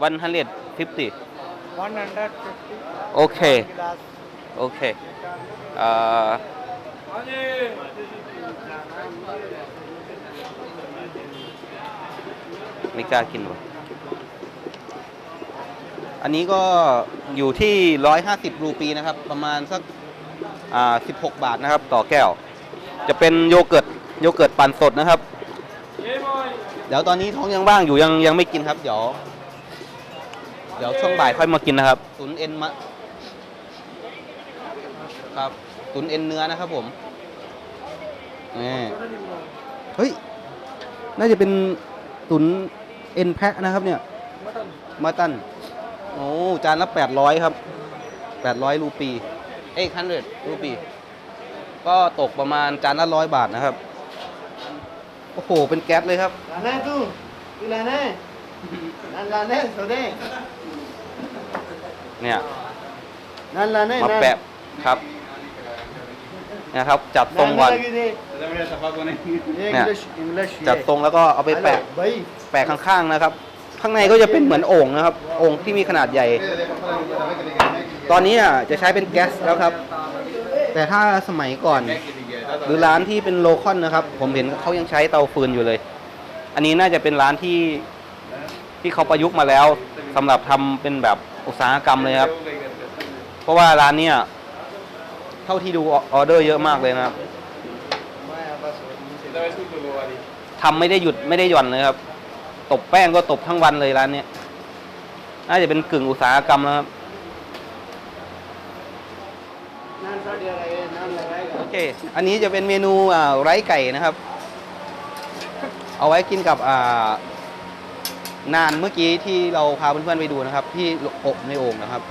วันฮันเดฟิฟตี้150โอเค glass โอเคเอ่อไม่กล้ากินวะอันนี้ก็อยู่ที่ 150 รูปีนะครับ ประมาณสักอ่า16 บาทนะครับ ต่อแก้ว จะเป็นโยเกิร์ตโยเกิร์ตปั่นสดนะครับ เดี๋ยวตอนนี้ท้องยังว่างอยู่ยังยังไม่กินครับ เดี๋ยวเดี๋ยวช่วงบ่ายค่อยมากินนะครับตุนเอ็นมะครับตุนเอ็นเนื้อนะครับผมนี่เฮ้ยน่าจะเป็นตุนเอ็นแพะนะครับเนี่ยมาตันโอ้จานละแปดร้อยครับแปดร้อยรูปีเอ้ยคันเรดรูปีก็ตกประมาณจานละร้อยบาทนะครับ โอ้โห เป็นแก๊สเลยครับร้านแน่ตู้คือร้านแน่รกร้านแน่กโซเด้ เนี่ยนั่นละนี่มาแปะครับนะครับ จัดตรงก่อนเนี่ยจัดตรงแล้วก็เอาไปแปะแปะข้างๆนะครับ ข้างในก็จะเป็นเหมือนโอ่งนะครับโอ่งที่มีขนาดใหญ่ ตอนนี้อะจะใช้เป็นแก๊สแล้วครับ แต่ถ้าสมัยก่อน หรือร้านที่เป็นโลคอนนะครับ ผมเห็นเขายังใช้เตาฟืนอยู่เลย อันนี้น่าจะเป็นร้านที่ที่เขาประยุกต์มาแล้ว สำหรับทำเป็นแบบ อุตสาหกรรมเลยครับ เพราะว่าร้านเนี้ยเท่าที่ดูออเดอร์เยอะมากเลยนะครับทำไม่ได้หยุดไม่ได้หย่อนเลยครับ ตบแป้งก็ตบทั้งวันเลยร้านเนี้ยน่าจะเป็นกึ่งอุตสาหกรรมแล้วครับโอเค อันนี้จะเป็นเมนูไรไก่นะครับ เอาไว้กินกับ นานเมื่อกี้ที่เราพาเพื่อนๆไปดูนะครับ ที่อบในโอ่งนะครับ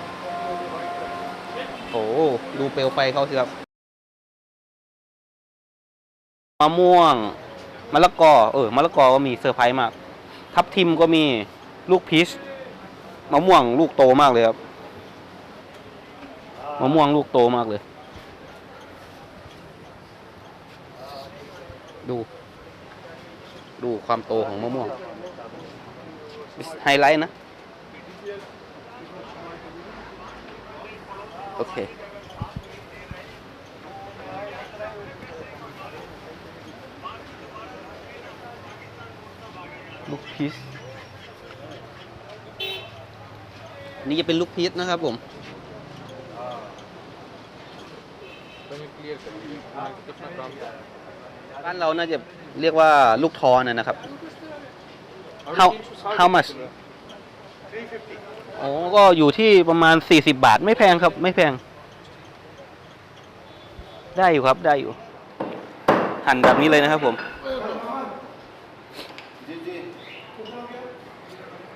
โอ้ดูเปลวไฟเขาสิครับมะม่วงมะละกอ เออมะละกอก็มีเซอร์ไพรส์มาก ทับทิมก็มีลูกพีชมะม่วงลูกโตมากเลยครับมะม่วงลูกโตมากเลย ดู ดูความโตของมะม่วง ไฮไลท์นะ โอเค ลูกพีชนี่จะเป็นลูกพีชนะครับผมบ้านเราน่าจะเรียกว่าลูกทอนะนะครับ how how much โอ้ก็อยู่ที่ประมาณ40บาทไม่แพงครับ ไม่แพง ได้อยู่ครับได้อยู่ หั่นแบบนี้เลยนะครับผม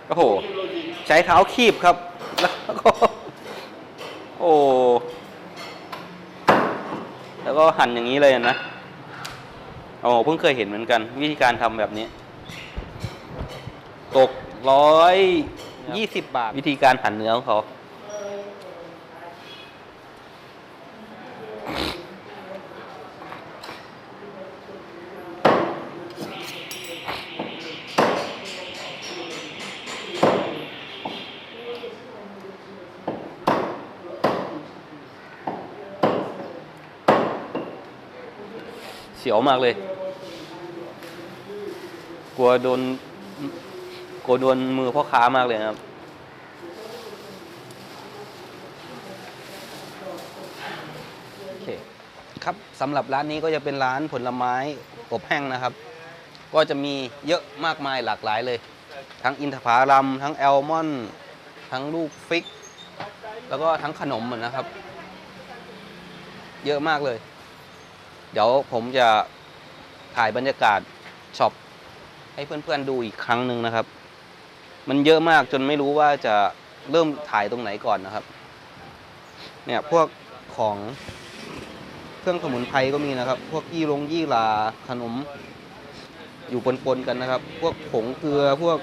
โอ้โห ใช้เท้าคีบครับ แล้วก็ โอ้ แล้วก็หั่นอย่างนี้เลยนะโอ้เพิ่งเคยเห็นเหมือนกัน วิธีการทำแบบนี้ ตกร้อยยี่สิบบาท วิธีการหั่นเนื้อของเขา เสียวมากเลย กลัวโดน กลัวโดนมือพ่อค้ามากเลยครับ โอเคครับสำหรับร้านนี้ก็จะเป็นร้านผลไม้อบแห้งนะครับ ก็จะมีเยอะมากมายหลากหลายเลย ทั้งอินทผลัมทั้งแอลมอนทั้งลูกฟิก แล้วก็ทั้งขนมเหมือนนะครับ เยอะมากเลย เดี๋ยวผมจะถ่ายบรรยากาศช็อปให้เพื่อนๆดูอีกครั้งหนึ่งนะครับ มันเยอะมากจนไม่รู้ว่าจะเริ่มถ่ายตรงไหนก่อนนะครับ เนี่ยพวกของเครื่องสมุนไพรก็มีนะครับ พวกยี่ลงยี่ลาขนม อยู่ปนๆกันนะครับ พวกผงเกลือพวก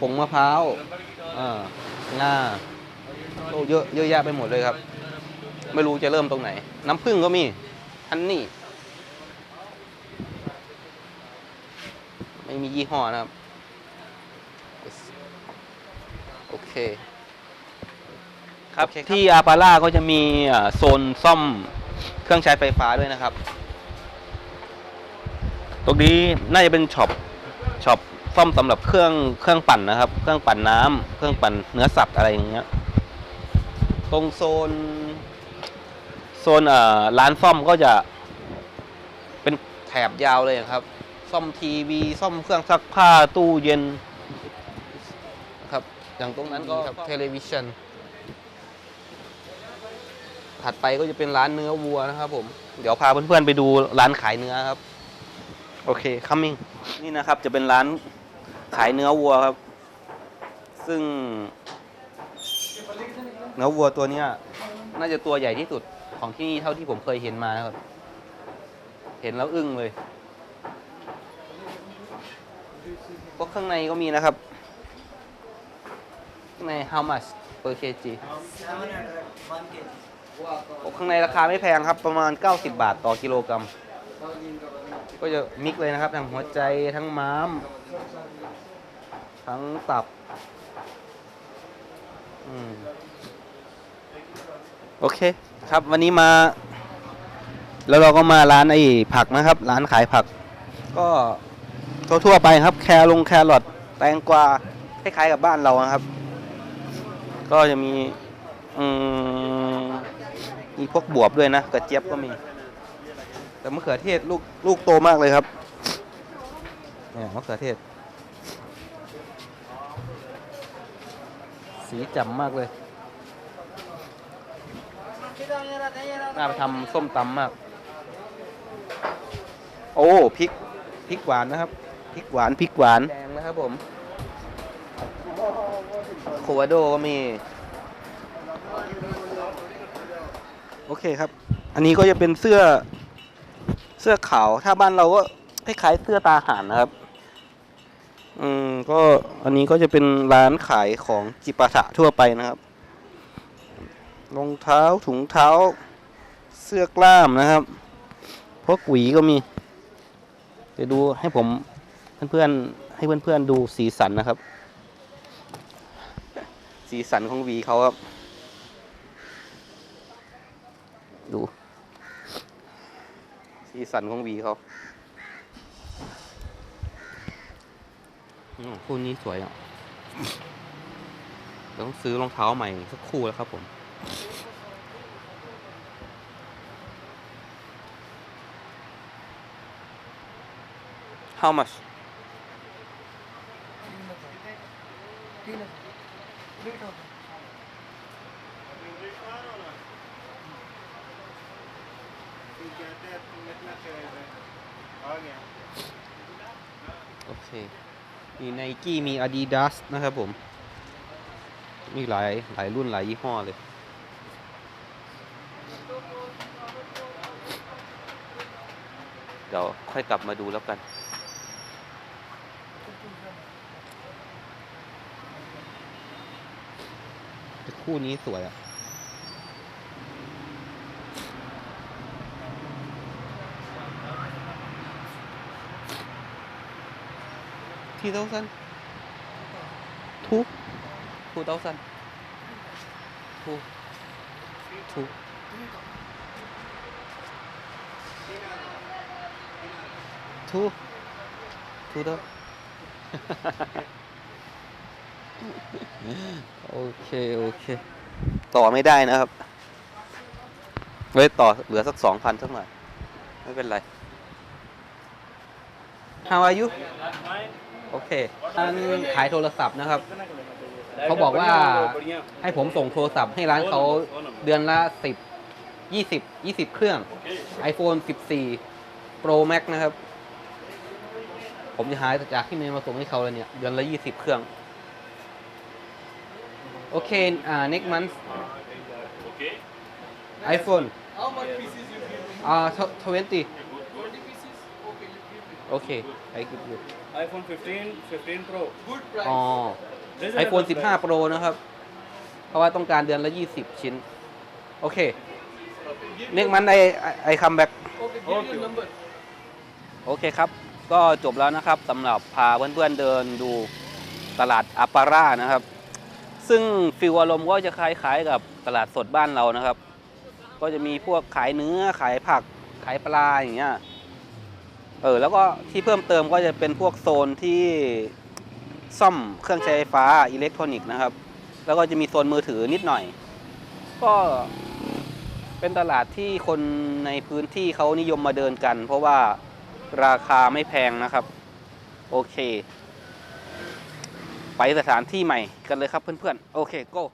ผงมะพร้าวอ่างาโอ้เยอะเยอะแยะไปหมดเลยครับ ไม่รู้จะเริ่มตรงไหน น้ำผึ้งก็มีฮันนี่ไม่มียี่ห้อนะครับ โอเค ครับที่อาปาร่าก็จะมีอ่าโซนซ่อมเครื่องใช้ไฟฟ้าด้วยนะครับ ตรงนี้น่าจะเป็นช็อปช็อปซ่อมสำหรับเครื่องเครื่องปั่นนะครับ เครื่องปั่นน้ำเครื่องปั่นเนื้อสัตว์อะไรอย่างเงี้ย ตรงโซน โซนเอ่อร้านซ่อมก็จะเป็นแถบยาวเลยครับ ซ่อมทีวี ซ่อมเครื่องซักผ้าตู้เย็นครับ อย่างตรงนั้นก็เทเลวิชันถัดไปก็จะเป็นร้านเนื้อวัวนะครับผม เดี๋ยวพาเพื่อนๆไปดูร้านขายเนื้อครับ โอเค coming นี่นะครับจะเป็นร้านขายเนื้อวัวครับ ซึ่ง เนื้อวัวตัวเนี้ยน่าจะตัวใหญ่ที่สุดของที่นี่เท่าที่ผมเคยเห็นมานะครับ เห็นแล้วอึ้งเลยพวกข้างในก็มีนะครับข้าง ใน how much per kg พวกข้างในราคาไม่แพงครับประมาณ 90 บาทต่อกิโลกรัม ก็จะมิกเลยนะครับ ทั้งหัวใจทั้งม้าม ทั้งตับอืมโอเคครับวันนี้มา แล้วเราก็มาร้านไอ้ผักนะครับ ร้านขายผัก ก็ทั่วๆไปครับ แครลงแครอทแตงกวาคล้ายๆกับบ้านเรานะครับ ก็จะมีมมีพวกบวบด้วยนะกระเจี๊ยบก็มี แต่มะเขือเทศลูกลูกโตมากเลยครับเนี่ยมะเขือเทศ สีจำมากเลยน่าไปทำส้มตำมาก โอ้พริกพริกหวานนะครับพริกหวานพริกหวานแดงนะครับผม โควาโดก็มี โอเคครับ อันนี้ก็จะเป็นเสื้อเสื้อขาว ถ้าบ้านเราก็คล้ายๆเสื้อตาหานนะครับ อืม ก็อันนี้ก็จะเป็นร้านขายของจิปาถะทั่วไปนะครับ รองเท้าถุงเท้า เสื้อกล้ามนะครับ พวกหวีก็มี เดี๋ยวดูให้ผมเพื่อนๆให้เพื่อนๆดูสีสันนะครับ สีสันของวีเขาครับ ดู สีสันของวีเขาคู่นี้สวยอะต้องซื้อรองเท้าใหม่สักคู่แล้วครับผม How much? आ गया โอเค มีไนกี้มี Adidas นะครับผม มีหลายหลายรุ่นหลายยี่ห้อเลย เดี๋ยวค่อยกลับมาดูแล้วกัน คู่นี้สวยอะที่เท่าสันทูทูเท่าสันทูทูทูทูเท่า โอเค โอเค ต่อไม่ได้นะครับไว้ต่อเหลือสักสองพันสักหน่อย ไม่เป็นไร How are you โอเคร้านขายโทรศัพท์นะครับ เขาบอกว่าให้ผมส่งโทรศัพท์ให้ร้านเขาเดือนละ10 20 20เครื่อง iPhone 14 Pro Max นะครับ ผมจะหาจากที่เมย์มาส่งให้เขาเลยเนี่ย เดือนละ20เครื่อง โอเคอ่า next month iPhone How much pieces you give me? อ่า20 20 pieces? Okay, you give me. โอเค I give you iPhone 15, 15 Pro. Good price. อ๋อ Reasonable iPhone price. 15 Pro นะครับ เพราะว่าต้องการเดือนละ 20 ชิ้น โอเค Give เน็กมันไอไอคัมแบ็ก Okay, give Okay. your number. โอเคครับ ก็จบแล้วนะครับสำหรับพาเพื่อนๆเดินดูตลาดอาปาร่านะครับ ซึ่งฟิลอารมณ์ก็จะคล้ายๆกับตลาดสดบ้านเรานะครับ ก็จะมีพวกขายเนื้อขายผักขายปลาอย่างเงี้ยเออแล้วก็ที่เพิ่มเติมก็จะเป็นพวกโซนที่ซ่อมเครื่องใช้ไฟฟ้าอิเล็กทรอนิกส์นะครับ แล้วก็จะมีโซนมือถือนิดหน่อย ก็เป็นตลาดที่คนในพื้นที่เขานิยมมาเดินกัน เพราะว่าราคาไม่แพงนะครับ โอเค สถานที่ใหม่กันเลยครับเพื่อนๆ โอเคโก้